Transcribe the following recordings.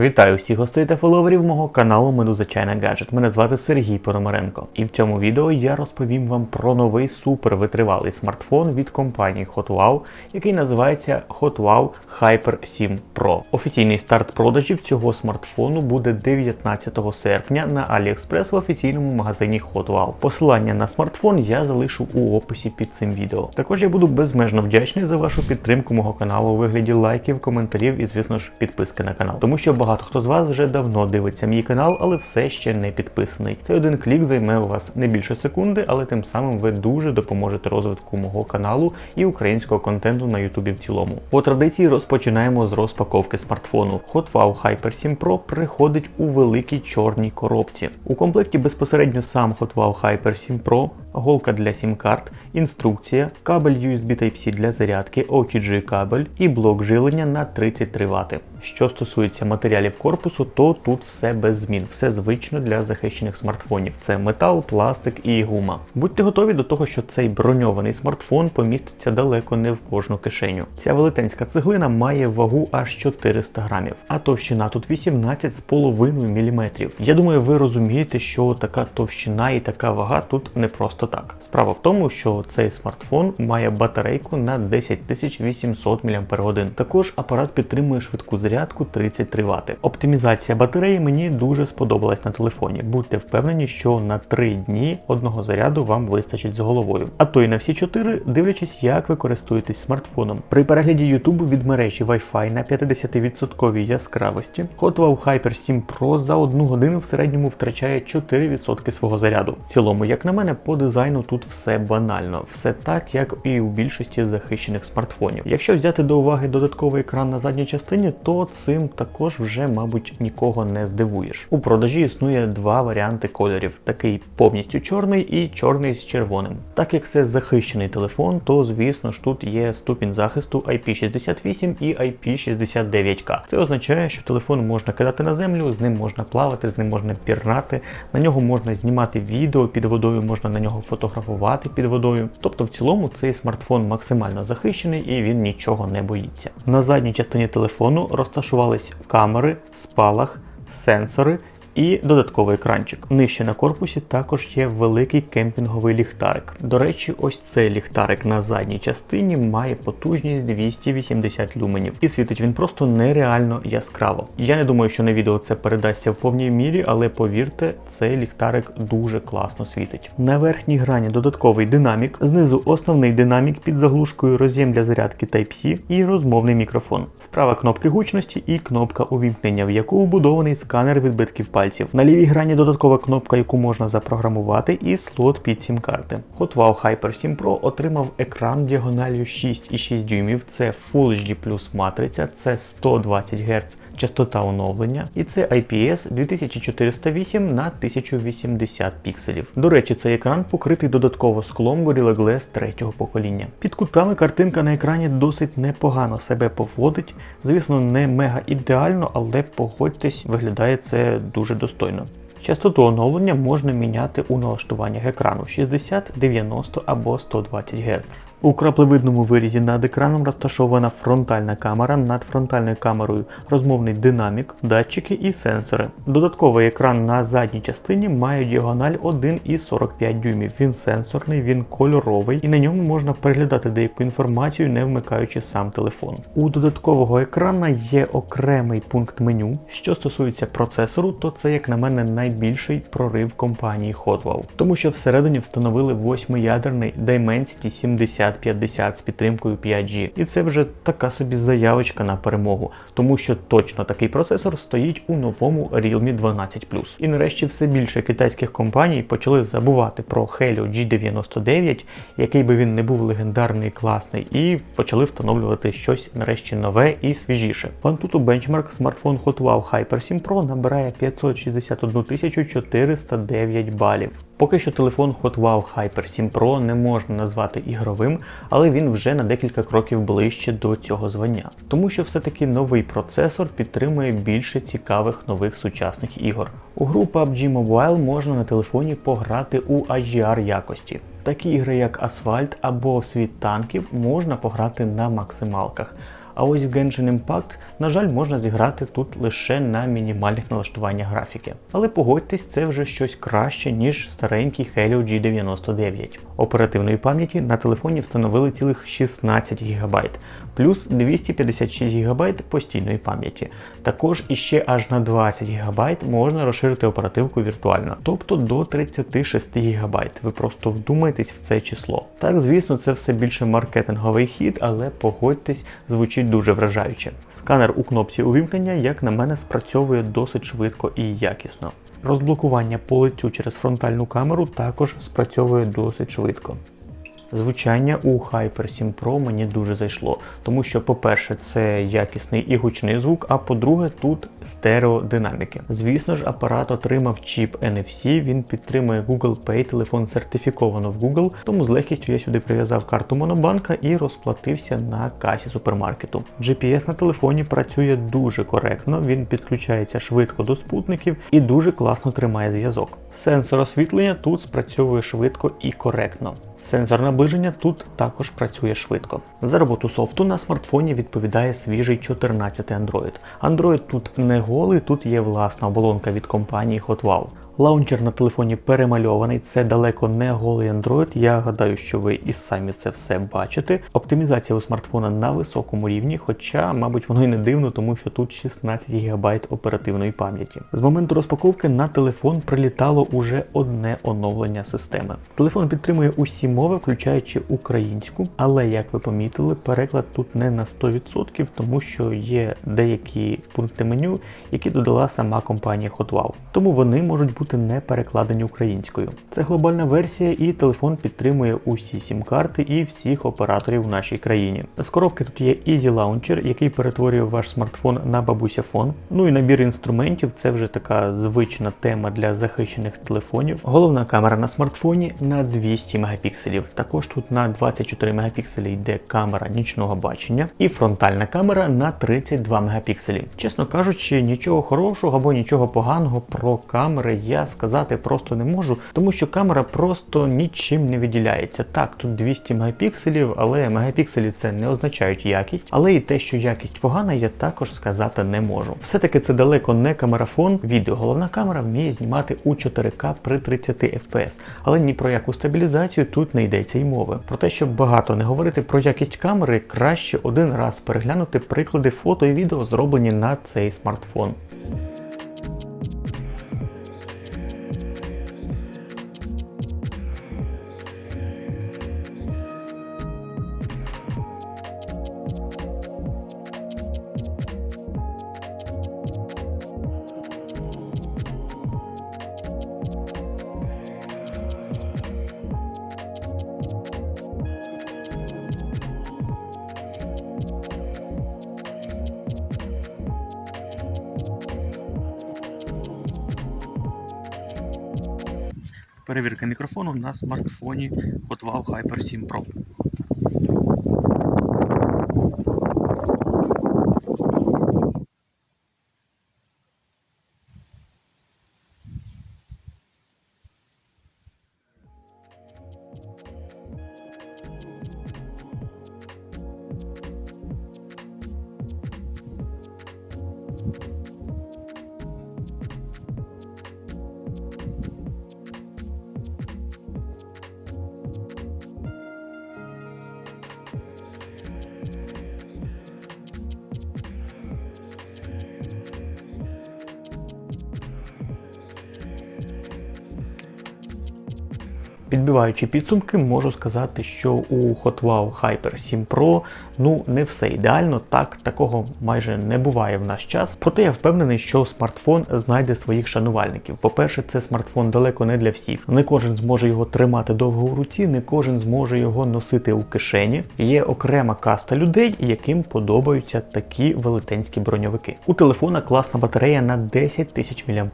Вітаю всіх гостей та фоловерів мого каналу Медуза Чайна Гаджет. Мене звати Сергій Пономаренко. І в цьому відео я розповім вам про новий супервитривалий смартфон від компанії HotWow, який називається HotWow Hyper 7 Pro. Офіційний старт продажів цього смартфону буде 19 серпня на AliExpress в офіційному магазині HotWow. Посилання на смартфон я залишу у описі під цим відео. Також я буду безмежно вдячний за вашу підтримку мого каналу у вигляді лайків, коментарів і, звісно ж, підписки на канал. Тому що хто з вас вже давно дивиться мій канал, але все ще не підписаний. Цей один клік займе у вас не більше секунди, але тим самим ви дуже допоможете розвитку мого каналу і українського контенту на Ютубі в цілому. По традиції розпочинаємо з розпаковки смартфону. HotWow Hyper 7 Pro приходить у великій чорній коробці. У комплекті безпосередньо сам HotWow Hyper 7 Pro, голка для сім-карт, інструкція, кабель USB Type-C для зарядки, OTG кабель і блок жилення на 33 Вт. Що стосується матеріалів корпусу, то тут все без змін, все звично для захищених смартфонів. Це метал, пластик і гума. Будьте готові до того, що цей броньований смартфон поміститься далеко не в кожну кишеню. Ця велетенська цеглина має вагу аж 400 грамів, а товщина тут 18,5 мм. Я думаю, ви розумієте, що така товщина і така вага тут не просто так. Справа в тому, що цей смартфон має батарейку на 10800 мАч. Також апарат підтримує швидку зарядку 33 Вт. Оптимізація батареї мені дуже сподобалась на телефоні. Будьте впевнені, що на 3 дні одного заряду вам вистачить з головою. А то й на всі 4, дивлячись, як ви користуєтесь смартфоном. При перегляді YouTube від мережі Wi-Fi на 50% яскравості HotWow Hyper 7 Pro за одну годину в середньому втрачає 4% свого заряду. В цілому, як на мене, по дизайну тут все банально, все так, як і у більшості захищених смартфонів. Якщо взяти до уваги додатковий екран на задній частині, то цим також вже, мабуть, нікого не здивуєш. У продажі існує два варіанти кольорів: такий повністю чорний і чорний з червоним. Так як це захищений телефон, то звісно ж тут є ступінь захисту IP68 і IP69K. Це означає, що телефон можна кидати на землю, з ним можна плавати, з ним можна пірнати, на нього можна знімати відео під водою, можна на нього фотографувати під водою. Тобто, в цілому цей смартфон максимально захищений і він нічого не боїться. На задній частині телефону розташувались камери, спалах, сенсори. І додатковий екранчик. Нижче на корпусі також є великий кемпінговий ліхтарик. До речі, ось цей ліхтарик на задній частині має потужність 280 люменів, і світить він просто нереально яскраво. Я не думаю, що на відео це передасться в повній мірі, але повірте, цей ліхтарик дуже класно світить. На верхній грані додатковий динамік, знизу основний динамік під заглушкою роз'єм для зарядки Type-C і розмовний мікрофон. Справа кнопки гучності і кнопка увімкнення, в яку вбудований сканер відбитків пальців. На лівій грані додаткова кнопка, яку можна запрограмувати, і слот під сім-карти. HotWow Hyper 7 Pro отримав екран діагональю 6,6 дюймів. Це Full HD Plus матриця, це 120 Гц частота оновлення, і це IPS 2408 на 1080 пікселів. До речі, цей екран покритий додатково склом Gorilla Glass третього покоління. Під кутами картинка на екрані досить непогано себе поводить. Звісно, не мега ідеально, але погодьтесь, виглядає це дуже достойно. Частоту оновлення можна міняти у налаштуваннях екрану 60, 90 або 120 Гц. У краплевидному вирізі над екраном розташована фронтальна камера, над фронтальною камерою розмовний динамік, датчики і сенсори. Додатковий екран на задній частині має діагональ 1,45 дюймів. Він сенсорний, він кольоровий, і на ньому можна переглядати деяку інформацію, не вмикаючи сам телефон. У додаткового екрана є окремий пункт меню. Що стосується процесору, то це, як на мене, найбільший прорив компанії HotWow, тому що всередині встановили восьмиядерний Dimensity 70. 50 з підтримкою 5G. І це вже така собі заявочка на перемогу, тому що точно такий процесор стоїть у новому Realme 12 І нарешті все більше китайських компаній почали забувати про Helio G99, який би він не був легендарний і класний, і почали встановлювати щось нарешті нове і свіжіше. В Antutu Benchmark смартфон HotWow Hyper 7 Pro набирає 561 409 балів. Поки що телефон HotWow Hyper 7 Pro не можна назвати ігровим, але він вже на декілька кроків ближче до цього звання. Тому що все-таки новий процесор підтримує більше цікавих нових сучасних ігор. У гру PUBG Mobile можна на телефоні пограти у HDR якості. Такі ігри, як Асфальт або Світ танків, можна пограти на максималках. А ось в Genshin Impact, на жаль, можна зіграти тут лише на мінімальних налаштуваннях графіки. Але погодьтесь, це вже щось краще, ніж старенький Helio G99. Оперативної пам'яті на телефоні встановили цілих 16 ГБ, плюс 256 ГБ постійної пам'яті. Також іще аж на 20 ГБ можна розширити оперативку віртуально, тобто до 36 ГБ. Ви просто вдумайтесь в це число. Так, звісно, це все більше маркетинговий хід, але погодьтесь, звучить дуже вражаюче. Сканер у кнопці увімкнення, як на мене, спрацьовує досить швидко і якісно. Розблокування по лицю через фронтальну камеру також спрацьовує досить швидко. Звучання у Hyper 7 Pro мені дуже зайшло, тому що, по-перше, це якісний і гучний звук, а по-друге, тут стереодинаміки. Звісно ж, апарат отримав чіп NFC, він підтримує Google Pay, телефон сертифіковано в Google, тому з легкістю я сюди прив'язав карту Монобанка і розплатився на касі супермаркету. GPS на телефоні працює дуже коректно, він підключається швидко до спутників і дуже класно тримає зв'язок. Сенсор освітлення тут спрацьовує швидко і коректно. Сенсор наближення тут також працює швидко. За роботу софту на смартфоні відповідає свіжий 14 Android. Android тут не голий, тут є власна оболонка від компанії HotWow. Лаунчер на телефоні перемальований, це далеко не голий Android. Я гадаю, що ви і самі це все бачите. Оптимізація у смартфона на високому рівні, хоча, мабуть, воно і не дивно, тому що тут 16 ГБ оперативної пам'яті. З моменту розпаковки на телефон прилітало уже одне оновлення системи. Телефон підтримує усі мови, включаючи українську, але як ви помітили, переклад тут не на 100%, тому що є деякі пункти меню, які додала сама компанія HotWow. Тому вони можуть бути не перекладені українською. Це глобальна версія, і телефон підтримує усі сім-карти і всіх операторів в нашій країні. З коробки тут є Easy Launcher, який перетворює ваш смартфон на бабуся фон. Ну і набір інструментів це вже така звична тема для захищених телефонів. Головна камера на смартфоні на 200 мегапікселів. Також тут на 24 мегапікселі йде камера нічного бачення, і фронтальна камера на 32 мегапікселі. Чесно кажучи, нічого хорошого або нічого поганого про камери я сказати просто не можу, тому що камера просто нічим не виділяється. Так, тут 200 мегапікселів, але мегапікселі це не означають якість, але і те, що якість погана, я також сказати не можу. Все-таки це далеко не камерафон. Відео головна камера вміє знімати у 4К при 30 FPS, але ні про яку стабілізацію тут не йдеться й мови. Про те, щоб багато не говорити про якість камери, краще один раз переглянути приклади фото і відео, зроблені на цей смартфон. Перевірка мікрофону на смартфоні HotWow Hyper 7 Pro. Підбиваючи підсумки, можу сказати, що у HotWow Hyper 7 Pro ну не все ідеально, так такого майже не буває в наш час. Проте я впевнений, що смартфон знайде своїх шанувальників. По-перше, це смартфон далеко не для всіх. Не кожен зможе його тримати довго у руці, не кожен зможе його носити у кишені. Є окрема каста людей, яким подобаються такі велетенські броньовики. У телефона класна батарея на 10 тисяч мАч.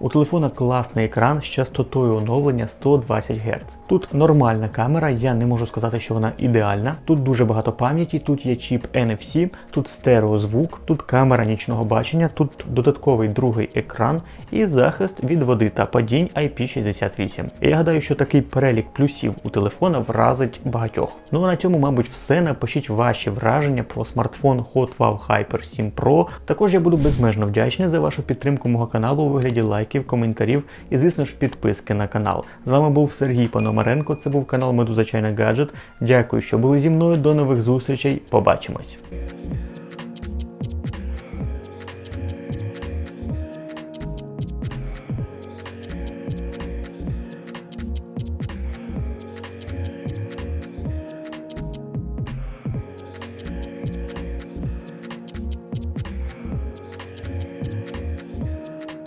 У телефона класний екран з частотою оновлення 120 120 Гц. Тут нормальна камера, я не можу сказати, що вона ідеальна. Тут дуже багато пам'яті, тут є чіп NFC, тут стереозвук, тут камера нічного бачення, тут додатковий другий екран і захист від води та падінь IP68. І я гадаю, що такий перелік плюсів у телефона вразить багатьох. Ну а на цьому, мабуть, все. Напишіть ваші враження про смартфон Hot Wow Hyper 7 Pro. Також я буду безмежно вдячний за вашу підтримку мого каналу у вигляді лайків, коментарів і, звісно ж, підписки на канал. З вами був Сергій Пономаренко. Це був канал Медуза Чайна Гаджет. Дякую, що були зі мною. До нових зустрічей. Побачимось.